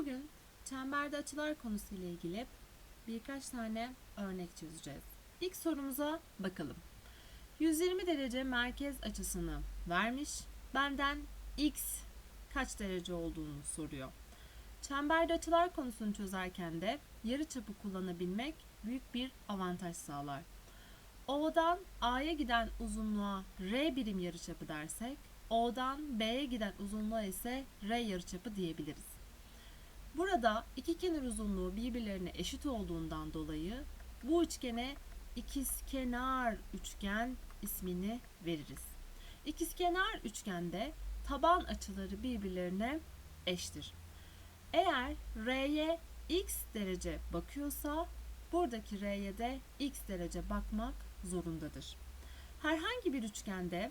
Bugün çemberde açılar konusu ile ilgili birkaç tane örnek çözeceğiz. İlk sorumuza bakalım. 120 derece merkez açısını vermiş. Benden x kaç derece olduğunu soruyor. Çemberde açılar konusunu çözerken de yarı çapı kullanabilmek büyük bir avantaj sağlar. O'dan A'ya giden uzunluğa R birim yarıçapı dersek, O'dan B'ye giden uzunluğa ise R yarıçapı diyebiliriz. Burada iki kenar uzunluğu birbirlerine eşit olduğundan dolayı bu üçgene ikizkenar üçgen ismini veririz. İkizkenar üçgende taban açıları birbirlerine eşittir. Eğer R'ye x derece bakıyorsa buradaki R'ye de x derece bakmak zorundadır. Herhangi bir üçgende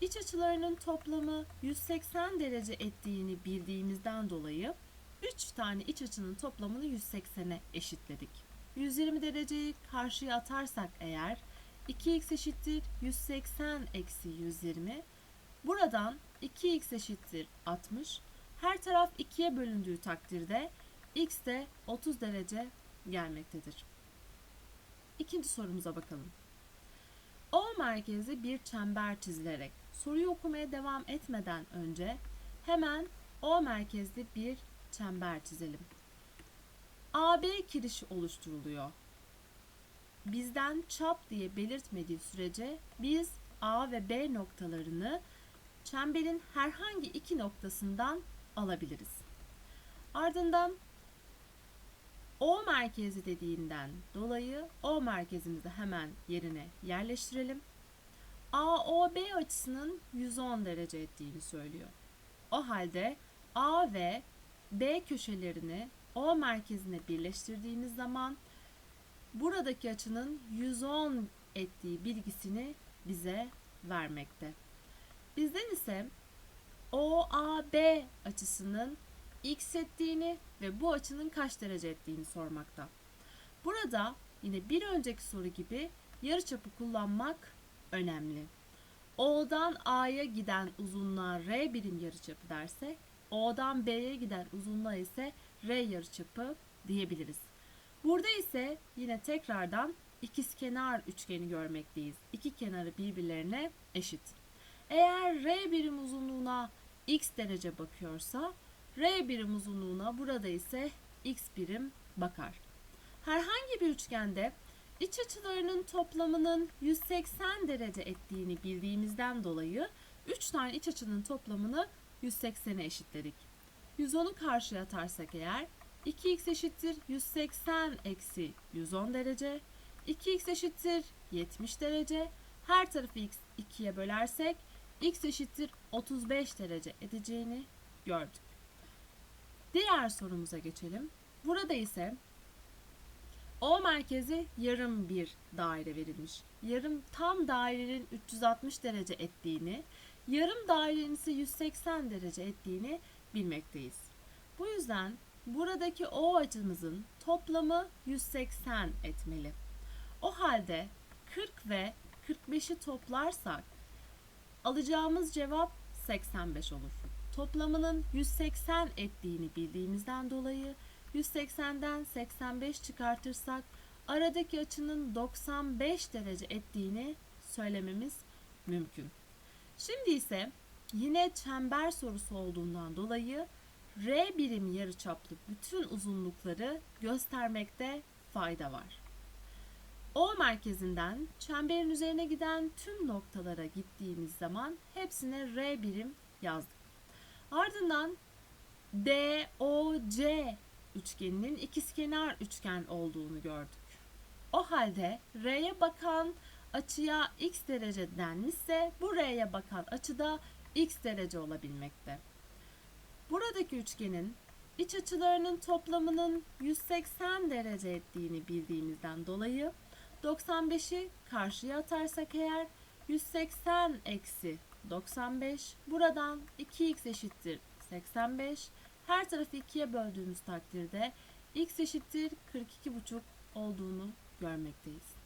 iç açılarının toplamı 180 derece ettiğini bildiğimizden dolayı 3 tane iç açının toplamını 180'e eşitledik. 120 dereceyi karşıya atarsak eğer 2x eşittir 180 eksi 120. Buradan 2x eşittir 60. Her taraf 2'ye bölündüğü takdirde x de 30 derece gelmektedir. İkinci sorumuza bakalım. O merkezi bir çember çizilerek soruyu okumaya devam etmeden önce hemen O merkezli bir çember çizelim. AB kirişi oluşturuluyor. Bizden çap diye belirtmediği sürece biz A ve B noktalarını çemberin herhangi iki noktasından alabiliriz. Ardından O merkezi dediğinden dolayı O merkezimizi hemen yerine yerleştirelim. AOB açısının 110 derece ettiğini söylüyor. O halde A ve B köşelerini O merkezine birleştirdiğimiz zaman buradaki açının 110 ettiği bilgisini bize vermekte. Bizden ise OAB açısının x ettiğini ve bu açının kaç derece ettiğini sormakta. Burada yine bir önceki soru gibi yarıçapı kullanmak önemli. O'dan A'ya giden uzunluğa R birim yarıçapı dersek, O'dan B'ye giden uzunluğa ise R yarıçapı diyebiliriz. Burada ise yine tekrardan ikizkenar üçgeni görmekteyiz. İki kenarı birbirlerine eşit. Eğer R birim uzunluğuna x derece bakıyorsa, R birim uzunluğuna burada ise x birim bakar. Herhangi bir üçgende iç açılarının toplamının 180 derece ettiğini bildiğimizden dolayı 3 tane iç açının toplamını 180'e eşitledik. 110'u karşıya atarsak eğer 2x eşittir 180 eksi 110 derece, 2x eşittir 70 derece, her tarafı x 2'ye bölersek x eşittir 35 derece edeceğini gördük. Diğer sorumuza geçelim. Burada ise O merkezi yarım bir daire verilmiş. Yarım tam dairenin 360 derece ettiğini, yarım dairenin ise 180 derece ettiğini bilmekteyiz. Bu yüzden buradaki O açımızın toplamı 180 etmeli. O halde 40 ve 45'i toplarsak alacağımız cevap 85 olur. Toplamının 180 ettiğini bildiğimizden dolayı 180'den 85 çıkartırsak aradaki açının 95 derece ettiğini söylememiz mümkün. Şimdi ise yine çember sorusu olduğundan dolayı R birim yarıçaplı bütün uzunlukları göstermekte fayda var. O merkezinden çemberin üzerine giden tüm noktalara gittiğimiz zaman hepsine R birim yazdık. Ardından DOC üçgeninin ikizkenar üçgen olduğunu gördük. O halde R'ye bakan açıya x derece denmişse bu R'ye bakan açıda x derece olabilmekte. Buradaki üçgenin iç açılarının toplamının 180 derece ettiğini bildiğimizden dolayı 95'i karşıya atarsak eğer 180 eksi 95 buradan 2x eşittir 85 her tarafı 2'ye böldüğümüz takdirde x eşittir 42,5 olduğunu görmekteyiz.